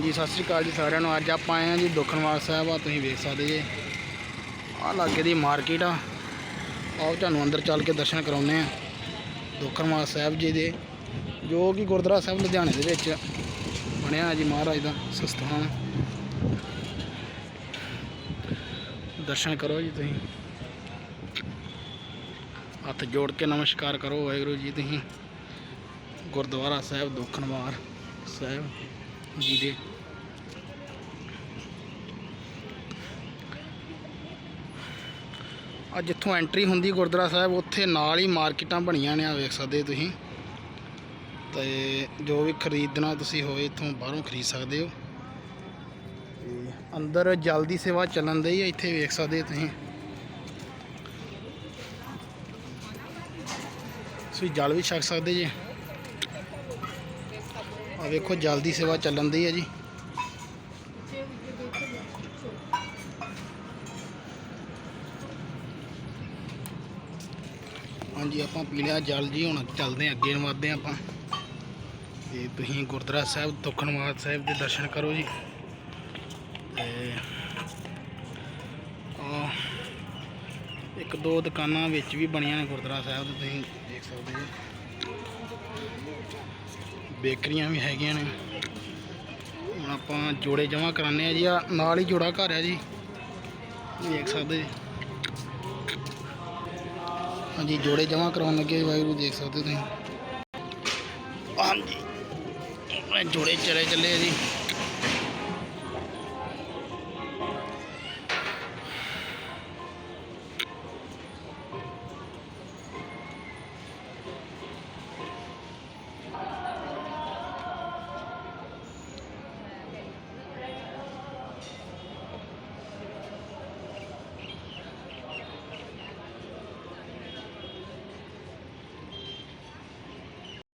ਹਾਂਜੀ, ਸਤਿ ਸ੍ਰੀ ਅਕਾਲ ਜੀ ਸਾਰਿਆਂ ਨੂੰ। ਅੱਜ ਆਪਾਂ ਆਏ ਹਾਂ ਜੀ ਦੁਖਨਵਾਰ ਸਾਹਿਬ ਆ, ਤੁਸੀਂ ਵੇਖ ਸਕਦੇ ਜੀ। ਆਹ ਲਾਗੇ ਦੀ ਮਾਰਕੀਟ ਆ। ਆਓ ਤੁਹਾਨੂੰ ਅੰਦਰ ਚੱਲ ਕੇ ਦਰਸ਼ਨ ਕਰਾਉਂਦੇ ਆ ਦੁਖਨਵਾਰ ਸਾਹਿਬ ਜੀ ਦੇ, ਜੋ ਕਿ ਗੁਰਦੁਆਰਾ ਸਾਹਿਬ ਲੁਧਿਆਣੇ ਦੇ ਵਿੱਚ ਬਣਿਆ ਜੀ ਮਹਾਰਾਜ ਦਾ ਸਥਾਨ ਦਰਸ਼ਨ ਕਰੋ ਜੀ ਤੁਸੀਂ। ਹੱਥ ਜੋੜ ਕੇ ਨਮਸਕਾਰ ਕਰੋ ਵਾਹਿਗੁਰੂ ਜੀ ਤੁਸੀਂ। ਗੁਰਦੁਆਰਾ ਸਾਹਿਬ ਦੁਖਨਵਾਰ ਸਾਹਿਬ। ਜੀ ਆ ਜਿੱਥੋਂ ਐਂਟਰੀ ਹੁੰਦੀ ਗੁਰਦੁਆਰਾ ਸਾਹਿਬ, ਉੱਥੇ ਨਾਲ ਹੀ ਮਾਰਕੀਟਾਂ ਬਣੀਆਂ ਨੇ ਆ ਵੇਖ ਸਕਦੇ ਤੁਸੀਂ। ਤੇ ਜੋ ਵੀ ਖਰੀਦਣਾ ਤੁਸੀਂ ਹੋਵੇ, ਇੱਥੋਂ ਬਾਹਰੋਂ ਖਰੀਦ ਸਕਦੇ ਹੋ। ਤੇ ਅੰਦਰ ਜਲਦੀ ਸੇਵਾ ਚੱਲਣ ਦੀ ਹੈ ਇੱਥੇ ਵੇਖ ਸਕਦੇ ਤੁਸੀਂ। ਤੁਸੀਂ ਜਲ ਵੀ ਛਕ ਸਕਦੇ ਜੀ। ਆ ਵੇਖੋ, ਜਲਦੀ ਸੇਵਾ ਚੱਲਣ ਦੀ ਹੈ ਜੀ। ਹਾਂਜੀ, ਆਪਾਂ ਪੀ ਲਿਆ ਜਲ ਜੀ, ਹੁਣ ਚੱਲਦੇ ਹਾਂ, ਅੱਗੇ ਨੂੰ ਵੱਧਦੇ ਹਾਂ ਆਪਾਂ। ਤੇ ਤੁਸੀਂ ਗੁਰਦੁਆਰਾ ਸਾਹਿਬ ਦੁਖਨਵਾਰ ਸਾਹਿਬ ਦੇ ਦਰਸ਼ਨ ਕਰੋ ਜੀ। ਤੇ ਆ ਇੱਕ ਦੋ ਦੁਕਾਨਾਂ ਵਿੱਚ ਵੀ ਬਣੀਆਂ ਨੇ ਗੁਰਦੁਆਰਾ ਸਾਹਿਬ ਦੇ ਤੁਸੀਂ ਦੇਖ ਸਕਦੇ ਜੀ ਬੇਕਰੀਆਂ ਵੀ ਹੈਗੀਆਂ ਨੇ। ਹੁਣ ਆਪਾਂ ਜੋੜੇ ਜਮਾ ਕਰਾਣੇ ਆ ਜੀ ਆ ਨਾਲ ਹੀ ਜੋੜਾ ਘਰ ਹੈ ਜੀ। ਦੇਖ ਸਕਦੇ ਜੀ। ਹਾਂਜੀ, ਜੋੜੇ ਜਮਾ ਕਰਾਉਣ ਲੱਗੇ ਵਾਹਿਗੁਰੂ ਦੇਖ ਸਕਦੇ ਤੁਸੀਂ। ਹਾਂਜੀ ਆਪਣੇ ਜੋੜੇ ਚਲੇ ਚੱਲੇ ਆ ਜੀ।